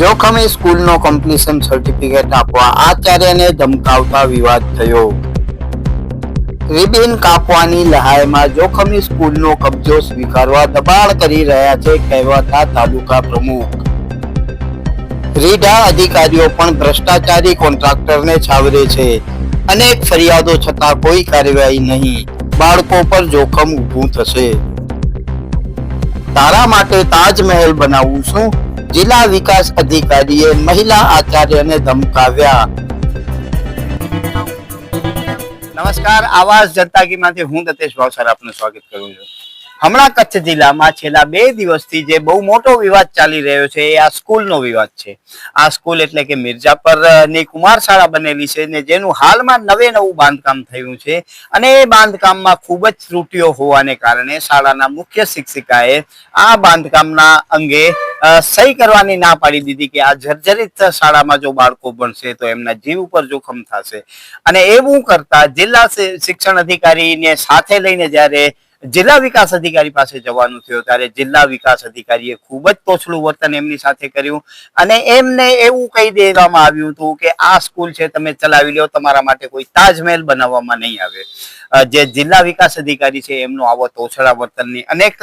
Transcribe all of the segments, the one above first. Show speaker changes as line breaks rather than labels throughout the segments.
જોખમી સ્કૂલનો completion certificate આપવા આચાર્યને ધમકાવતા વિવાદ થયો. રિબિન કાપવાની લહાયમાં જોખમી સ્કૂલનો કબજો સ્વીકારવા દબાણ કરી રહ્યા છે કહેવાતા તાલુકા પ્રમુખ. રીઢા અધિકારીઓ પણ ભ્રષ્ટાચારી કોન્ટ્રાક્ટરને છાવરે છે. અનેક ફરિયાદો છતાં કોઈ કાર્યવાહી નહીં. બાળકો પર જોખમ ઊભું થશે. તારા માટે તાજમહેલ બનાવવું શું જિલ્લા વિકાસ અધિકારીએ મહિલા આચાર્યને ધમકાવ્યા. નમસ્કાર, આવાસ જનતા કી હું દતેશ ભાવસાર આપનું સ્વાગત કરું છું. હમણાં કચ્છ જિલ્લામાં છેલ્લા બે દિવસથી જે બહુ મોટો વિવાદ ચાલી રહ્યો છે, એ આ સ્કૂલનો વિવાદ છે. આ સ્કૂલ એટલે કે મિર્જાપરની કુમાર શાળા બનેલી છે ને જેનું હાલમાં નવે નવું બાંધકામ થયું છે અને એ બાંધકામમાં ખૂબ જ ત્રુટીઓ હોવાને કારણે શાળાના મુખ્ય શિક્ષિકાએ આ બાંધકામના અંગે સહી કરવાની ના પાડી દીધી કે આ જર્જરિત શાળામાં જો બાળકો ભણશે તો એમના જીવ ઉપર જોખમ થશે. અને એવું કરતા જિલ્લા શિક્ષણ અધિકારીને સાથે લઈને જ્યારે જિલ્લા વિકાસ અધિકારી પાસે જવાનું થયું ત્યારે જિલ્લા વિકાસ અધિકારીએ ખૂબ જ તોછડું વર્તન એમની સાથે કર્યું અને એમને એવું કહી દેવામાં આવ્યું હતું કે આ સ્કૂલ છે તમે ચલાવી લો, તમારા માટે કોઈ તાજમહેલ બનાવવામાં નહીં આવે. જે જિલ્લા વિકાસ અધિકારી છે એમનો આવો તોછડા વર્તનની અનેક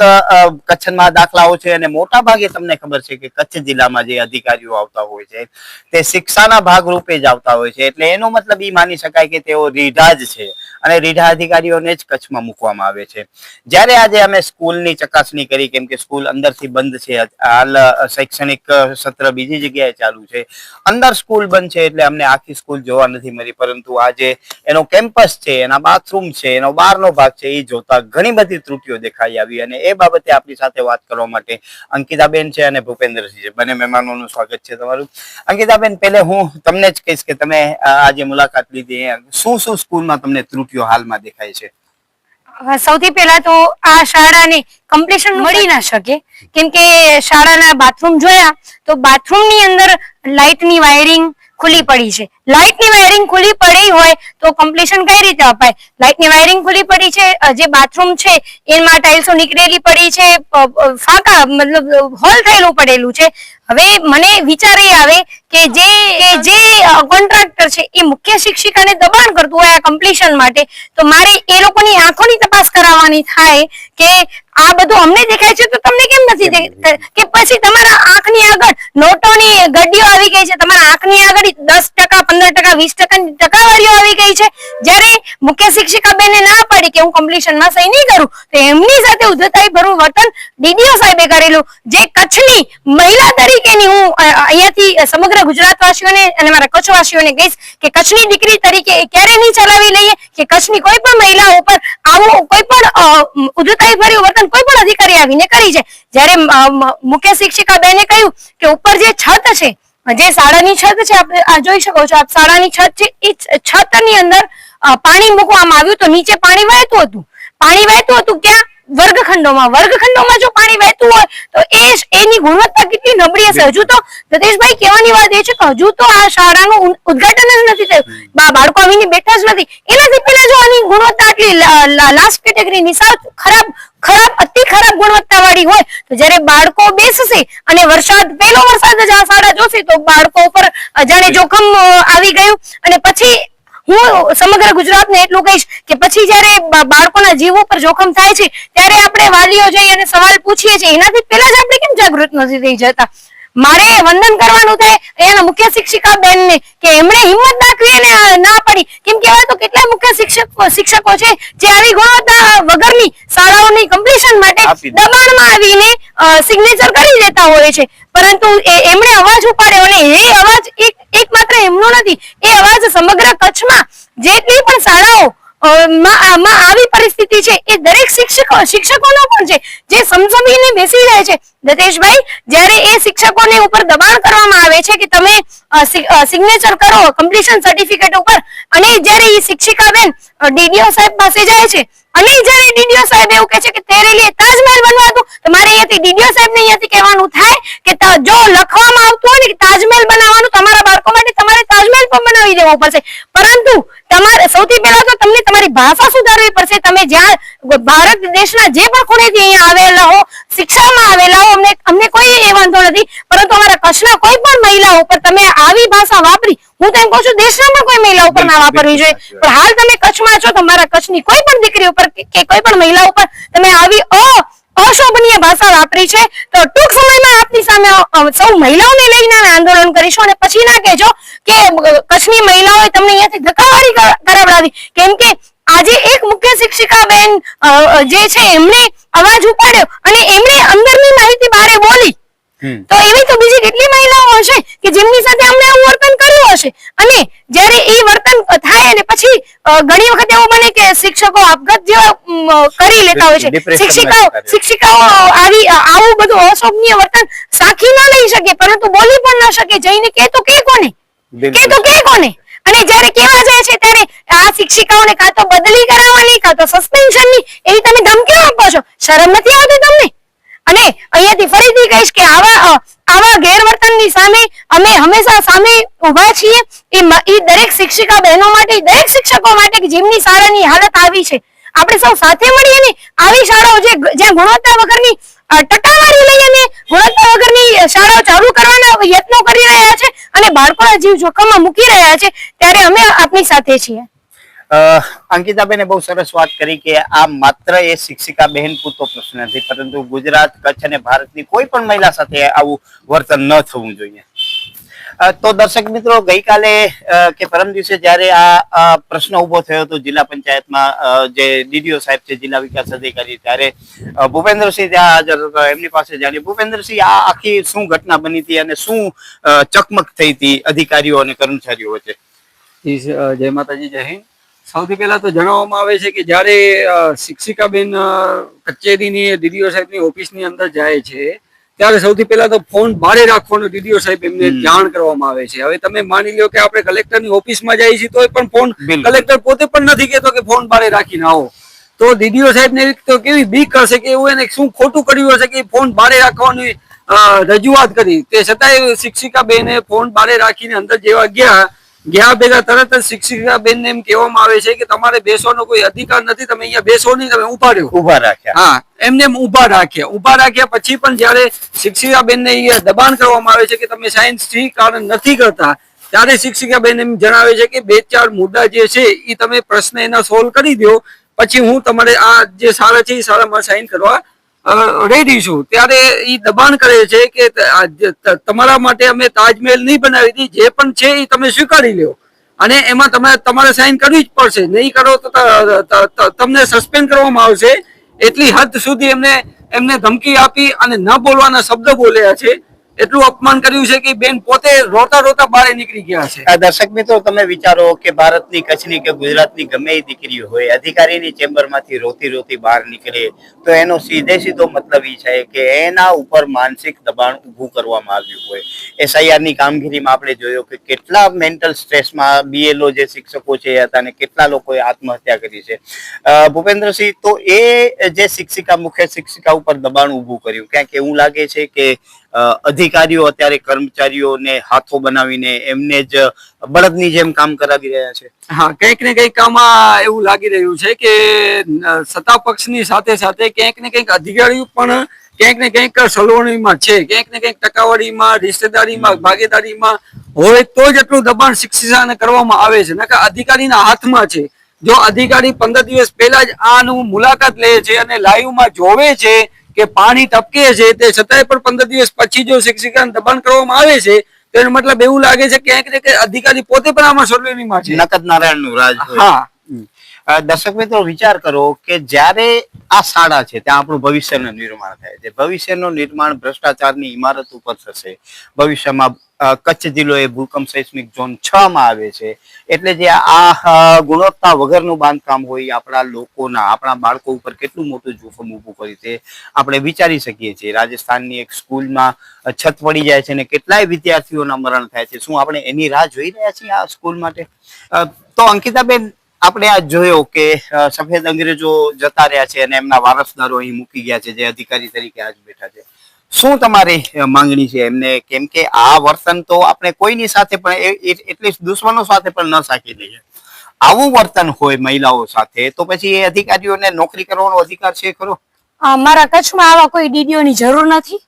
કચ્છમાં દાખલાઓ છે અને મોટા ભાગે તમને ખબર છે કે કચ્છ જિલ્લામાં જે અધિકારીઓ આવતા હોય છે, તે શિક્ષાના ભાગરૂપે જ આવતા હોય છે. એટલે એનો મતલબ એ માની શકાય કે તેઓ રીઢા છે. અને રીઢા અધિકારીઓને જ કચ્છમાં મૂકવામાં આવે છે. જ્યારે આજે અમે સ્કૂલની ચકાસણી કરી, કેમ કે સ્કૂલ અંદરથી બંધ છે, હાલ શૈક્ષણિક સત્ર બીજી જગ્યાએ ચાલુ છે. અંદર સ્કૂલ બંધ છે એટલે અમને આખી સ્કૂલ જોવા નથી મળી. પરંતુ આજે એનો કેમ્પસ છે, એના બાથરૂમ છે, એનો બહારનો ભાગ છે, એ જોતા ઘણી બધી ત્રુટીઓ દેખાઈ આવી. અને એ બાબતે આપણી સાથે વાત કરવા માટે અંકિતાબેન છે અને ભૂપેન્દ્રસિંહ છે. બંને મહેમાનોનું સ્વાગત છે તમારું. અંકિતાબેન, પહેલે હું તમને જ કહીશ કે તમે આજે મુલાકાત લીધી. શું શું સ્કૂલમાં તમને ત્રુટીઓ હાલમાં દેખાય છે.
સૌથી પહેલા તો આ શાળાને કમ્પ્લીશન મળી ના શકે. કેમ કે શાળાના બાથરૂમ જોયા તો બાથરૂમની અંદર લાઇટની વાયરિંગ ખુલ્લી પડી છે. લાઇટની વાયરિંગ ખુલી પડી હોય તો કમ્પ્લીશન કઈ રીતે અપાય? લાઇટની વાયરિંગ ખુલી પડી છે જે બાથરૂમ છે એમાં ટાઇલ્સો નીકળેલી પડી છે ફાંકા મતલબ હોલ થયેલું પડેલું છે. હવે મને વિચાર એ આવે કે જે કે જે કોન્ટ્રાક્ટર છે એ મુખ્ય શિક્ષિકાને દબાણ કરતું હોય આ કમ્પ્લીશન માટે તો મારે એ લોકોની આંખોની તપાસ કરાવવાની થાય કે આ બધું અમને દેખાય છે તો તમને કેમ નથી કે પછી તમારા આંખની આગળ નોટોની ગड्डीઓ આવી ગઈ છે તમારા આંખની આગળ દસ ટકા પંદર ટકા વીસ ટકાની ટકાવારીઓ આવી ગઈ છે. જ્યારે મુખ્ય શિક્ષિકા બેને ના પાડી કે હું કમ્પ્લીશનમાં સહી નહીં કરું તો એમની સાથે ઉદ્ધતાઈ ભરું વર્તન ડીડીઓ સાહેબે કરેલું. જે કચ્છની મહિલા તરીકેની હું અહીંયાથી સમગ્ર ગુજરાતવાસીઓને અને મારા કચ્છવાસીઓને કહીશ કે કચ્છની દીકરી તરીકે ક્યારે નહીં ચલાવી લઈએ કે કચ્છની કોઈ પણ મહિલા ઉપર આવું કોઈ પણ ઉદ્ધતાઈ ભર્યું વર્તન કોઈ પણ અધિકારી આવીને કરી છે. જ્યારે મુખ્ય શિક્ષિકા બેને કહ્યું કે ઉપર જે છત છે, જે શાળાની છત છે, આપણે જોઈ શકો છો, આપ શાળાની છત છે, એ છત છતની અંદર પાણી મૂકવામાં આવ્યું તો નીચે પાણી વહેતું હતું. પાણી વહેતું હતું ક્યાં? વર્ગખંડોમાં. વર્ગખંડોમાં જો પાણી વહેતું હોય, તો એ એની ગુણવત્તા કેટલી નબળી હશે? હજુ તો જતેશભાઈ કહેવાની વાત એ છે કે હજુ તો આ શાળાનું ઉદઘાટન જ નથી થયું. બાળકો આવીને બેઠા જ નથી. એનાથી પહેલા જો આની ગુણવત્તા આટલી લાસ્ટ કેટેગરીની સાવ ખરાબ ખરાબ, અતિ ખરાબ ગુણવત્તા વાળી હોય, તો જ્યારે બાળકો બેસશે અને વરસાદ, પહેલો વરસાદ જ આ શાળા જોશે, તો બાળકો ઉપર જાણે જોખમ આવી ગયું. અને પછી હું સમગ્ર ગુજરાતને એટલું કહીશ કે પછી જ્યારે બાળકોના જીવ ઉપર જોખમ થાય છે, ત્યારે આપણે વાલીઓ જઈ અને સવાલ પૂછીએ છીએ. એનાથી પહેલા જ આપણે કેમ જાગૃત નથી થઈ જતા? મારે વંદન કરવાનું થાય એના મુખ્ય શિક્ષિકા બેનને કે એમણે હિંમત દાખવી અને ના પડી. કેમ કે હવે તો કેટલાય મુખ્ય શિક્ષકો શિક્ષકો છે જે આવી ગુણવત્તા વગરની શાળાઓની કમ્પ્લીશન માટે દબાણમાં આવીને સિગ્નેચર કરી દેતા હોય છે. પરંતુ એ- એમણે અવાજ ઉપાડ્યો અને એ અવાજ એક માત્ર એમનો નથી. એ અવાજ સમગ્ર કચ્છમાં જેટલી પણ શાળાઓ આવી પરિસ્થિતિ છે એ દરેક શિક્ષકો, શિક્ષકોનો પણ છે. જે સમસમીને બેસી રહે છે. દતેશભાઈ, જ્યારે એ શિક્ષકોને ઉપર દબાણ કરવામાં આવે છે કે તમે સિગ્નેચર કરો કમ્પ્લીશન સર્ટિફિકેટ ઉપર, અને જ્યારે એ શિક્ષિકા બેન ડીડીઓ સાહેબ પાસે જાય છે, અને જ્યારે ડીડીઓ સાહેબ એવું કહે છે કે તેરે લીએ તાજમહેલ બનવા તો મારે અહીંયાથી ડીડીઓ સાહેબ ને અહીંયાથી કહેવાનું થાય કે જો લખવામાં આવતું હોય ને કે તાજમહેલ બનાવવાનું પણ બનાવી દેવો પડશે. પરંતુ તમારે સૌથી પહેલા તો તમને તમારી ભાષા સુધારવી પડશે. તમે જ્યાં ભારત દેશના જે પણ ખૂણેથી અહીંયા આવેલા હો શિક્ષામાં આવેલા હો અમને અમને કોઈ એ વાંધો નથી. પરંતુ અમારા કચ્છના કોઈ પણ મહિલા ઉપર તમે આવી ભાષા વાપરી. હું તો એમ કહું છું દેશના પણ કોઈ મહિલા ઉપર ના વાપરવી જોઈએ. પણ હાલ તમે કચ્છમાં છો તમારા કચ્છની કોઈ પણ દીકરી ઉપર કે કે કોઈ પણ મહિલા ઉપર તમે આવી અ અશોભનીય ભાષા વાપરી છે. તો ટૂંક સમયમાં આપની સામે સૌ મહિલાઓને લઈને આંદોલન કરીશું અને પછી ના કહેજો કે કચ્છની મહિલાઓએ તમને અહીંયાથી ધક્કાવાળી કરાવડાવી? કેમ કે આજે એક મુખ્ય શિક્ષિકા બેન જે છે એમણે અવાજ ઉપાડ્યો અને એમણે અંદરની માહિતી બારે બોલી. તો એવી તો બીજી કેટલી મહિલાઓ હશે કે જેમની સાથે અમને આવું વર્તન કર્યું હશે? અને જ્યારે એ વર્તન થાય અને પછી ઘણી વખત એવું બને કે શિક્ષકો આપઘાત જેવા કરી લેતા હોય છે. શિક્ષિકાઓ શિક્ષિકાઓ આવી આવું બધું અશોભનીય વર્તન સાખી ના લઈ શકે પરંતુ બોલી પણ ન શકે. જઈને કે તો કે કોને? કે તો કે કોને? અને જ્યારે કેવા જાય છે ત્યારે આ શિક્ષિકાઓને કાં તો બદલી કરાવવાની, કાં તો સસ્પેન્શનની એવી તમે ધમકીઓ આપો છો? શરમ નથી આવતી તમને? અને અહીંયાથી ફરીથી કહીશ કે આવા આવા ગેરવર્તનની સામે અમે હંમેશા સામે ઊભા છીએ. એ દરેક શિક્ષિકા બહેનો માટે દરેક શિક્ષકો માટે કે જેમની શાળાની હાલત આવી છે. આપણે સૌ સાથે મળીએ ને? આવી શાળાઓ જે, જ્યાં ગુણવત્તા વગરની ટકાવારી લઈ અને ગુણવત્તા વગરની શાળાઓ ચાલુ કરવાના યત્નો કરી રહ્યા છે. અને બાળકોના જીવ જોખમમાં મૂકી રહ્યા છે, ત્યારે અમે આપની સાથે છીએ.
અંકિતાબેને બહુ સરસ વાત કરી કે આ માત્ર એ શિક્ષિકા બહેન પૂરતો પ્રશ્ન નથી, પરંતુ ગુજરાત, કચ્છ અને ભારતની કોઈ પણ મહિલા સાથે આવું વર્તન ન થવું જોઈએ. તો દર્શક મિત્રો, ગઈકાલે કે પરમ દિવસે જ્યારે આ પ્રશ્ન ઊભો થયો હતો જિલ્લા પંચાયતમાં જે ડીડીઓ સાહેબ છે, જિલ્લા વિકાસ અધિકારી, ત્યારે ભૂપેન્દ્રસિંહ ત્યાં હાજર હતો. એમની પાસે જાણી ભૂપેન્દ્રસિંહ, આ આખી શું ઘટના બની હતી અને શું ચકમક થઈ હતી અધિકારીઓ અને કર્મચારીઓ વચ્ચે?
જય માતાજી, જય હિન્દ. સૌથી પહેલા તો જણાવવામાં આવે છે કે જ્યારે શિક્ષિકાબેન કચેરીની, ડીડીઓ સાહેબની ઓફિસની અંદર જાય છે ત્યારે સૌથી પહેલા તો ફોન બારે રાખવાનો ડીડીઓ સાહેબ એમને જાણ કરવામાં આવે છે. હવે તમે માની લ્યો કે આપણે કલેક્ટરની ઓફિસમાં જઈએ છીએ તોય પણ ફોન કલેક્ટર પોતે પણ નથી કહેતો કે ફોન બારે રાખીને આવો. તો ડીડીઓ સાહેબને ને તો કેવી બીક હશે કે એવું એને શું ખોટું કર્યું હશે કે ફોન બારે રાખવાની રજૂઆત કરી. તે છતાંય શિક્ષિકા બેને ફોન બારે રાખીને અંદર જેવા ગયા ગયા ભેગા તરત જ શિક્ષિકા બેનને એમ કહેવામાં આવે છે કે તમારે બેસવાનો કોઈ અધિકાર નથી તમે અહીંયા બેસો નહીં તમે ઊભા રહ્યો.
ઊભા રાખ્યા.
હા એમને એમ ઊભા રાખ્યા. ઊભા રાખ્યા પછી પણ જ્યારે શિક્ષિકા બેનને અહીંયા દબાણ કરવામાં આવે છે કે તમે સાયન્સથી કારણ નથી કરતા ત્યારે શિક્ષિકા બેન એમ જણાવે છે કે બે ચાર મુદ્દા જે છે એ તમે પ્રશ્ન એના સોલ્વ કરી દો. પછી હું તમારે આ જે શાળા છે એ શાળામાં સાઇન કરવા રેડી છું ત્યારે એ દબાણ કરે છે કે તમારા માટે અમે તાજમહેલ નહીં બનાવી દી જે પણ છે એ તમે સ્વીકારી લો અને એમાં તમે, તમારે સાઇન કરવી જ પડશે. નહીં કરો ત- તમને સસ્પેન્ડ કરવામાં આવશે. એટલી હદ સુધી એમને એમને ધમકી આપી અને ન બોલવાના શબ્દ બોલ્યા છે. એટલું અપમાન કર્યું છે કે બેન પોતે રોતા રોતા બહાર નીકળી ગયા છે.
દર્શક મિત્રો, તમે વિચારો કે ભારતની કચ્છની કે ગુજરાતની ગમે એ દીકરી હોય, અધિકારીની ચેમ્બરમાંથી રોતી રોતી બહાર નીકળે, તો એનો સીધે સીધો મતલબ એ છે કે એના ઉપર માનસિક દબાણ ઊભું કરવામાં આવ્યું હોય. એસઆઈઆરની કામગીરીમાં આપણે જોયો કે કેટલા મેન્ટલ સ્ટ્રેસમાં બીએલઓ જે શિક્ષકો છે હતા અને કેટલા લોકોએ આત્મહત્યા કરી છે. ભૂપેન્દ્રસિંહ, તો એ જે શિક્ષિકા, મુખ્ય શિક્ષિકા ઉપર દબાણ ઊભું કર્યું, ક્યાંક એવું લાગે છે કે અધિકારીઓ અત્યારે કર્મચારીઓને હાથો બનાવીને એમને જ બળદની જેમ કામ કરાવી રહ્યા છે.
હા કંઈક ને કંઈક આમાં એવું લાગી રહ્યું છે કે સત્તા પક્ષની સાથે સાથે ક્યાંક ને કંઈક અધિકારીઓ પણ ક્યાંક ને કંઈક સલવણીમાં છે. ક્યાંક ને કંઈક ટકાવારીમાં રિશ્તેદારીમાં ભાગીદારીમાં હોય તો જ એટલું દબાણ શિક્ષિકાને કરવામાં આવે છે. નકા અધિકારીના હાથમાં છે. જો અધિકારી પંદર દિવસ પહેલા જ આનું મુલાકાત લે છે અને લાઈવમાં જોવે છે કે પાણી ટપકે છે તે છતાંય પણ પંદર દિવસ પછી જો શિક્ષિકાને દબાણ કરવામાં આવે છે તો એનો મતલબ એવું લાગે છે કે ક્યાંક ને ક્યાંક અધિકારી પોતે પણ આમાં સલવણીમાં છે.
નકદ નારાયણનું રાજ
હા.
દર્શક મિત્રો વિચાર કરો કે જ્યારે આ શાળા છે ત્યાં આપણું ભવિષ્યનું નિર્માણ થાય છે. ભવિષ્યનું નિર્માણ ભ્રષ્ટાચારની ઇમારત ઉપર થશે. ભવિષ્યમાં કચ્છ જિલ્લો એ ભૂકંપ સેસ્મિક ઝોન છ માં આવે છે. એટલે જે આ ગુણવત્તા વગરનું બાંધકામ હોય આપણા લોકોના, આપણા બાળકો ઉપર કેટલું મોટું જોખમ ઊભું કરી છે, આપણે વિચારી શકીએ છીએ. રાજસ્થાનની એક સ્કૂલમાં છત પડી જાય છે અને કેટલાય વિદ્યાર્થીઓના મરણ થાય છે. શું આપણે એની રાહ જોઈ રહ્યા છીએ આ સ્કૂલ માટે? તો અંકિતાબેન, આપણે આ જોયો કે સફેદ અંગ્રેજો જતા રહ્યા છે અને એમના વારસદારો અહીં મૂકી ગયા છે, જે અધિકારી તરીકે આજ બેઠા છે. શું તમારી માંગણી છે એમને? કેમ કે આ વર્તન તો આપણે કોઈની સાથે પણ એટલીસ્ટ દુશ્મનો સાથે પણ ન સાકી લઈએ. આવું વર્તન હોય મહિલાઓ સાથે, તો પછી એ અધિકારીઓને નોકરી કરવાનો અધિકાર છે ખરો?
અમારા કચ્છમાં આવા કોઈ ડીડીઓની જરૂર નથી.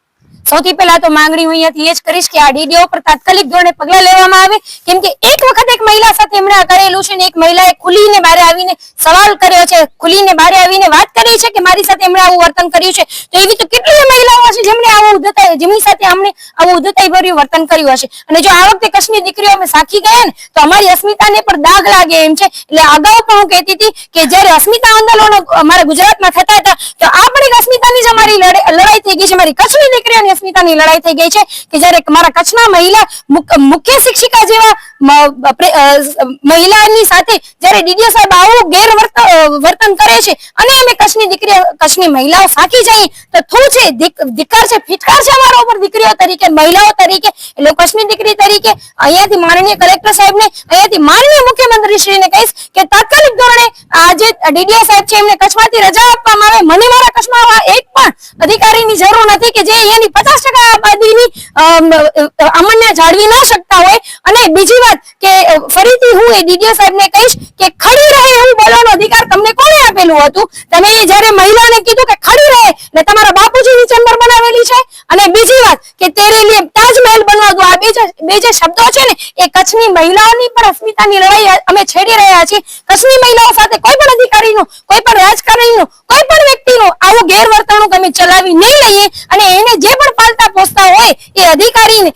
સૌથી પહેલા તો માંગણી હું અહીંયાથી એ જ કરીશ કે આ ડીડીઓ પર તાત્કાલિક ધોરણે પગલા લેવામાં આવે. કેમ કે એક વખત એક મહિલા સાથે એમણે આ કરેલું છે ને એક મહિલાએ ખુલીને બહાર આવીને સવાલ કર્યો છે, ખુલીને બહાર આવીને વાત કરી છે કે મારી સાથે એમણે આવું વર્તન કર્યું છે? તો એવી તો કેટલી મહિલાઓ છે જેમણે આવું ઉદ્ધતાઈ, જેમની સાથે અમને આવું ઉદ્ધતાઈ ભર્યું વર્તન કર્યું હશે? અને જો આ વખતે કચ્છની દીકરીઓ અમે સાખી ગયા ને, તો અમારી અસ્મિતાને પણ દાગ લાગે એમ છે. એટલે અગાઉ પણ હું કહેતી હતી કે જ્યારે અસ્મિતા આંદોલનો અમારા ગુજરાતમાં થતા હતા, તો આ પણ એક અસ્મિતાની જ અમારી લડે- લડાઈ થઈ ગઈ છે. મારી કચ્છની દીકરીઓની અસ્મિતાની લડાઈ થઈ ગઈ છે કે જ્યારે મારા કચ્છના મહિલા મુખ્ય શિક્ષિકા જેવા મહિલાની સાથે જ્યારે ડીડીઓ સાહેબ આવું ગેરવર્તન વર્તન કરે છે અને અમે કચ્છની દીકરી કચ્છની મહિલાઓ સાકી જઈએ, તો થૂ છે ધિકાર છે, ફિટકાર છે અમારા ઉપર દીકરીઓ તરીકે, મહિલાઓ તરીકે, એટલે કચ્છની દીકરી તરીકે અહીંયાથી માનનીય કલેક્ટર સાહેબને, અહીંયાથી માનનીય મુખ્યમંત્રી શ્રીને કહીશ કે તાત્કાલિક ધોરણે આજે ડીડીઓ સાહેબ છે એમને કચ્છમાંથી રજા આપવામાં આવે. મને મારા કચ્છમાં એક પણ અધિકારીની જરૂર નથી કે જે અહીંયાની પચાસ ટકા આબાદીની અમરને જાળવી ન શકતા હોય. અને બીજી વાત કે ફરીથી હું એ ડીડીઓ સાહેબને કહીશ કે ખડી રહે એવું બોલવાનો અધિકાર તમને કોણે આપેલું હતું? તમે જ્યારે મહિલાને કીધું કે ખડી રહે, ને તમારા બાપુજીની ચેમ્બર બનાવેલી છે. અને બીજી વાત કે તેરે તાજમહેલ બનવા દો. આ બે જે શબ્દો છે ને, એ કચ્છની મહિલાઓની પણ અસ્મિતાની લડાઈ અમે છેડી રહ્યા છીએ. કચ્છની મહિલાઓ સાથે કોઈ પણ અધિકારીનું, કોઈ પણ રાજકારણીનું, કોઈ પણ વ્યક્તિનું આવું ગેરવર્તણૂક અમે ચલાવી નહીં લઈએ અને એને જે પણ પાલતા પોસતા હોય એ અધિકારીને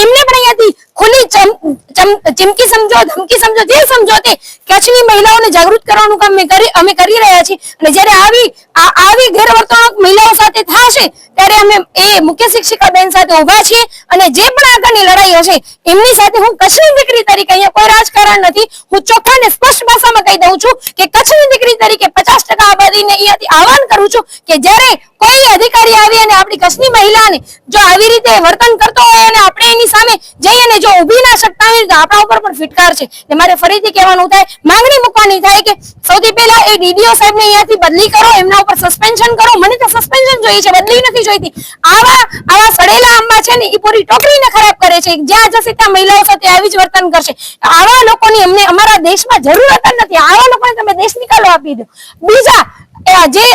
એમને પણ અહીંયાથી ખુલ્લી ચમ- ચમ- ચીમકી સમજો, ધમકી સમજો, જે સમજો તે કચ્છની મહિલાઓને જાગૃત કરવાનું કામ અમે કરી રહ્યા છીએ. અને જ્યારે આવી આવી ગેરવર્તણૂક મહિલાઓ સાથે થશે, ત્યારે અમે એ મુખ્ય શિક્ષિકા બેન સાથે ઊભા છીએ અને જે પણ આગળની લડાઈ હશે એમની સાથે હું કચ્છની દીકરી તરીકે અહીંયા કોઈ રાજકારણ નથી. હું ચોખ્ખા ને સ્પષ્ટ ભાષામાં કહી દઉં છું કે કચ્છની દીકરી તરીકે પચાસ ટકા આબાદીને અહીંયાથી આહવાન કરું છું કે જ્યારે કોઈ અધિકારી આવી અને આપણી કચ્છની મહિલાને જો આવી રીતે વર્તન કરતો હોય અને આપણે એની સામે જઈ અને જો ઊભી ના શકતા હોય તો આપણા ઉપર પણ ફિટકાર છે. ને મારે ફરીથી કહેવાનું થાય, માંગણી મૂકવાની થાય કે સૌથી પહેલા એ ડીડીઓ સાહેબને અહીંયાથી બદલી કરો, એમના ઉપર સસ્પેન્શન કરો. મને તો સસ્પેન્શન જોઈએ છે, બદલી નથી જોઈતી. આવા આવા સડેલા આંબા છે ને એ પૂરી ટોકરીને ખરાબ કરે છે. જ્યાં જશે ત્યાં મહિલાઓ સાથે આવી જ વર્તન કરશે. આવા લોકોની અમને અમારા દેશમાં જરૂરત જ નથી. આવા લોકોને તમે દેશ નિકાલો આપી દો. બીજા જે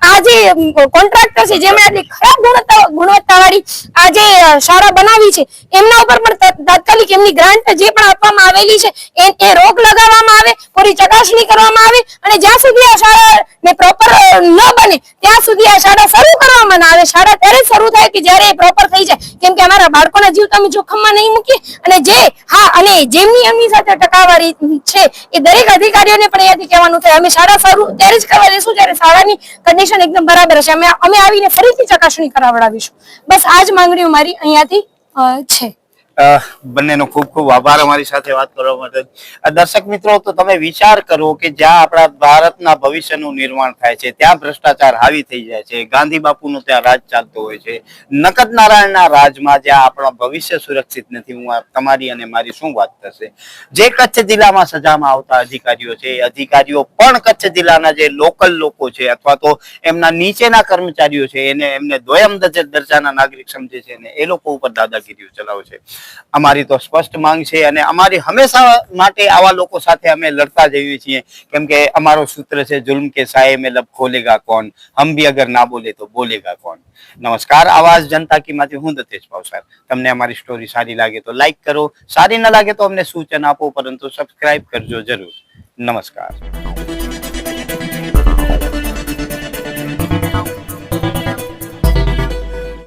આ જે કોન્ટ્રાક્ટર છે, જેમણે આટલી ખરાબ ગુણવત્તા, ગુણવત્તાવાળી આ જે શાળા બનાવી છે, એમના ઉપર પણ તાત્કાલિક એમની ગ્રાન્ટ જે પણ આપવામાં આવેલી છે, એ રોક લગાવવામાં આવે, પૂરી ચકાસણી કરવામાં આવે અને જ્યાં સુધી આ શાળા ને પ્રોપર ન બને, ત્યાં સુધી આ શાળા શરૂ કરવામાં ના આવે. શાળા ત્યારે શરૂ થાય કે જ્યારે એ પ્રોપર થઈ જાય. કેમ કે અમારા બાળકોના જીવ તમે જોખમમાં નહીં મૂકીએ અને જે, હા, અને જેમની એમની સાથે ટકાવારી છે, એ દરેક અધિકારીઓને પણ અહીંયાથી કહેવાનું થાય. અમે શાળા શરૂ, ત્યારે જ કરવા દેશું, જ્યારે શાળાની કન્ડિશન એકદમ બરાબર હશે. અમે અમે આવીને ફરીથી ચકાસણી કરાવડાવીશું. બસ આ જ માંગણીઓ મારી અહીંયાથી છે.
બંનેનો ખૂબ ખૂબ આભાર અમારી સાથે વાત કરવા માટે. દર્શક મિત્રો, તો તમે વિચાર કરો કે જ્યાં આપણા ભારતના ભવિષ્યનું નિર્માણ થાય છે, ત્યાં ભ્રષ્ટાચાર હાવી થઈ જાય છે, ગાંધી બાપુનું ત્યાં રાજ ચાલતો હોય છે. નકદ નારાયણના રાજમાં જ્યાં આપણા ભવિષ્ય સુરક્ષિત નથી, હું તમારી અને મારી શું વાત થશે? જે કચ્છ જિલ્લામાં સજામાં આવતા અધિકારીઓ છે અધિકારીઓ પણ કચ્છ જિલ્લાના જે લોકલ લોકો છે, અથવા તો એમના નીચેના કર્મચારીઓ છે, એને એમને દરજ- દરજાના નાગરિક સમજે છે, અને એ લોકો ઉપર દાદાગીરીઓ ચલાવે છે. અમારી તો સ્પષ્ટ માંગ છે અને અમારી હંમેશા માટે આવા લોકો સાથે અમે લડતા જઈએ છીએ. કેમ કે અમારો સૂત્ર છે, જુલ્મ કે સાહેબ મેં ખોલેગા કોણ? હમ ભી અગર ના બોલે તો બોલેગા કોણ? નમસ્કાર, આવાજ જનતા કી માંથી હું દતેશ સાહેબ. તમને અમારી સ્ટોરી સારી લાગે તો લાઈક કરો, સારી ના લાગે તો અમને સૂચન આપો, પરંતુ સબસ્ક્રાઇબ કરજો જરૂર. નમસ્કાર.